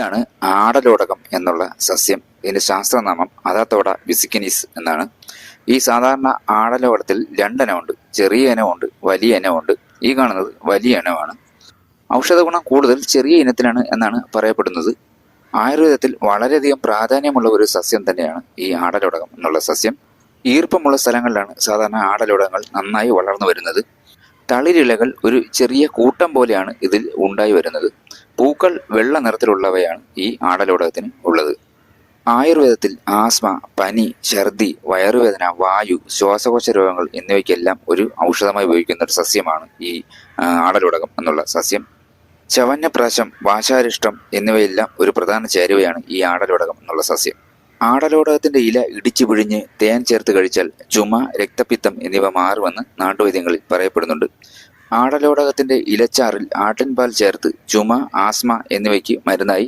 ഇതാണ് ആടലോടകം എന്നുള്ള സസ്യം. ഇതിന്റെ ശാസ്ത്രനാമം അതാത്തോട വിസിക്കനീസ് എന്നാണ്. ഈ സാധാരണ ആടലോടത്തിൽ രണ്ടനമുണ്ട് ചെറിയ ഇനമുണ്ട് വലിയ ഇനമുണ്ട് ഈ കാണുന്നത് വലിയ ഇനമാണ്. ഔഷധ ഗുണം കൂടുതൽ ചെറിയ ഇനത്തിലാണ് എന്നാണ് പറയപ്പെടുന്നത്. ആയുർവേദത്തിൽ വളരെയധികം പ്രാധാന്യമുള്ള ഒരു സസ്യം തന്നെയാണ് ഈ ആടലോടകം എന്നുള്ള സസ്യം. ഈർപ്പമുള്ള സ്ഥലങ്ങളിലാണ് സാധാരണ ആടലോടകങ്ങൾ നന്നായി വളർന്നു വരുന്നത്. തളിരിലകൾ ഒരു ചെറിയ കൂട്ടം പോലെയാണ് ഇതിൽ ഉണ്ടായി വരുന്നത്. പൂക്കൾ വെള്ള നിറത്തിലുള്ളവയാണ് ഈ ആടലോടകത്തിന് ഉള്ളത്. ആയുർവേദത്തിൽ ആസ്മ പനി ഛർദി വയറുവേദന വായു ശ്വാസകോശ രോഗങ്ങൾ എന്നിവയ്ക്കെല്ലാം ഒരു ഔഷധമായി ഉപയോഗിക്കുന്ന ഒരു സസ്യമാണ് ഈ ആടലോടകം എന്നുള്ള സസ്യം. ചവഞ്ഞപ്രാശം വാശാരിഷ്ടം എന്നിവയെല്ലാം ഒരു പ്രധാന ചേരുവയാണ് ഈ ആടലോടകം എന്നുള്ള സസ്യം. ആടലോടകത്തിന്റെ ഇല ഇടിച്ചു പിഴിഞ്ഞ് തേൻ ചേർത്ത് കഴിച്ചാൽ ചുമ രക്തപിത്തം എന്നിവ മാറുമെന്ന് നാട്ടുവൈദ്യങ്ങളിൽ പറയപ്പെടുന്നുണ്ട്. ആടലോടകത്തിന്റെ ഇലച്ചാറിൽ ആട്ടിൻപാൽ ചേർത്ത് ചുമ ആസ്മ എന്നിവയ്ക്ക് മരുന്നായി